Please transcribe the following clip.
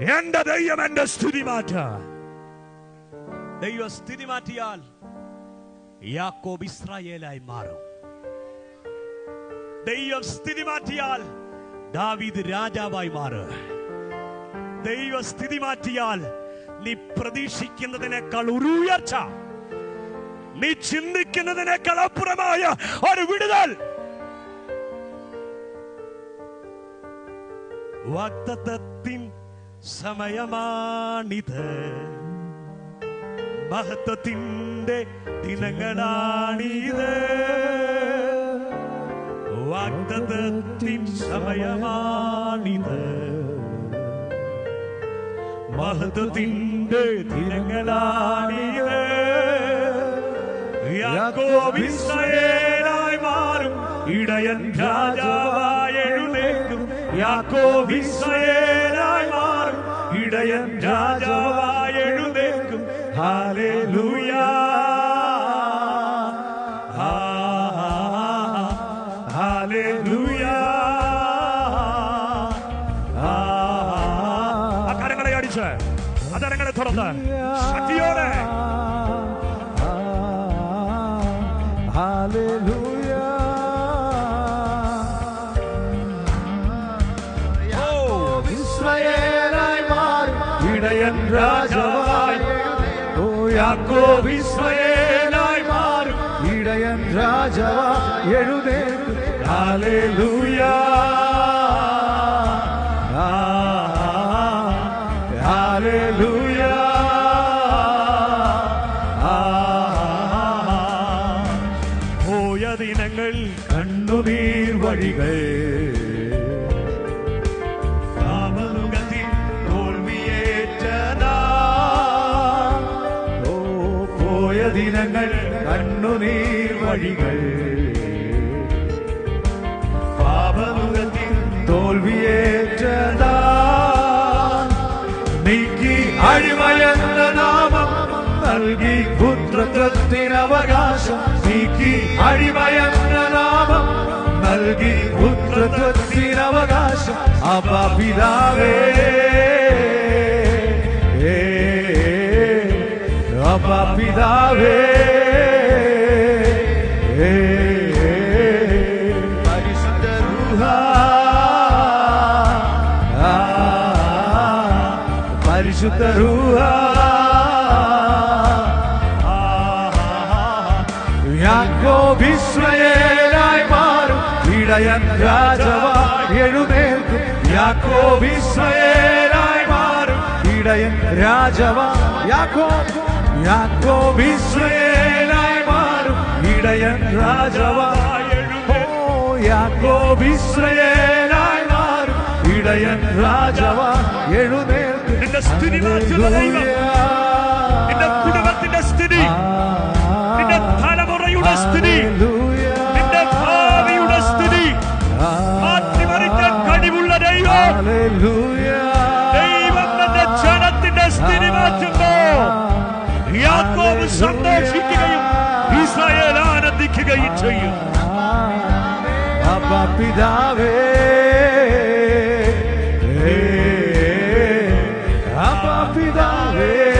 എന്റെ ദൈവം എന്റെ സ്ഥിതി മാറ്റാൻ. ദൈവ സ്ഥിതി മാറ്റിയാൽ യാക്കോബ് ഇസ്രായേലായി മാറും. ദൈവം സ്ഥിതി മാറ്റിയാൽ ദാവീദ് രാജാവായി മാറും. ദൈവ സ്ഥിതി മാറ്റിയാൽ നീ പ്രതീക്ഷിക്കുന്നതിനേക്കാൾ ഒരു ഉയർച്ച നീ ചിന്തിക്കുന്നതിനേക്കാൾ അപ്പുറമായ ഒരു വിടുതൽ. വാഗ്ദത്തത്തിൻ സമയമാണിത്. മഹത്വത്തിന്റെ ദിനങ്ങളാണിത്. വാഗ്ദത്തിൻ സമയമാണിത്. മഹത്വത്തിന്റെ ദിനങ്ങളാണിത്. യാക്കോബ് മാറും. ഇടയൻ രാജാവായ എഴുന്നേക്കും യാക്കോബ് ഇസ്രായേലായി മാറും ഇടയൻ രാജാവായി എഴുന്നേൽക്കും ഹല്ലേലൂയ ഹല്ലേലൂയ ആ കരങ്ങളെ അടിച്ച് അതരങ്ങളെ തുറന്ന് ശക്തിയോടെ ഇസ്രായേലായി ഇടയൻ രാജാവായി ഓ യാക്കോ ഇസ്രായേലായി മാറും. ഇടയൻ ഹല്ലേലൂയ. പോയ ദിനങ്ങൾ കണ്ണുനീർ വഴികൾ. ദിനങ്ങൾ കണ്ണുനീർ വഴികൾ. പാപമുഖത്തിൽ തോൽവിയേറ്റതാ. നീക്കി അഴിമയെന്ന നാമം നൽകി പുത്രത്വത്തിനവകാശം നീക്കി അഴിമയെന്ന നാമം നൽകി പുത്രത്വത്തിനവകാശം അപാപിതാവേ പരിശുദ്ധ രൂഹ പരിശുദ്ധ രൂഹ യാക്കോബ് ഇസ്രായേലായി മാറും ഇടയൻ രാജാവായി എഴുന്നേൽക്കും യാക്കോബ് ഇസ്രായേലായി മാറും ഇടയൻ രാജാവായി യാക്കോബ് യാക്കോബ് ഇസ്രായേലായി മാറും ഇടയൻ രാജാവായി ഓ യാക്കോബ് ഇസ്രായേലായി മാറും ഇടയൻ രാജാവായി എഴുന്നേൽക്കും നിന്റെ സ്ഥിതി മാറ്റുന്ന ദൈവം. നിന്റെ കുടുംബത്തിന്റെ സ്ഥിതി. നിന്റെ തലമുറയുടെ സ്ഥിതി. നിന്റെ ഭാവിയുടെ സ്ഥിതി. മാറ്റിമറിക്കാൻ കഴിവുള്ള ദൈവം. ദൈവം തന്റെ ജനത്തിന്റെ സ്ഥിതി മാറ്റുമ്പോ സന്ദർശിക്കുകയും ഈശോയെ ആനന്ദിക്കുകയും ചെയ്യും പിതാവേ പിതാവേ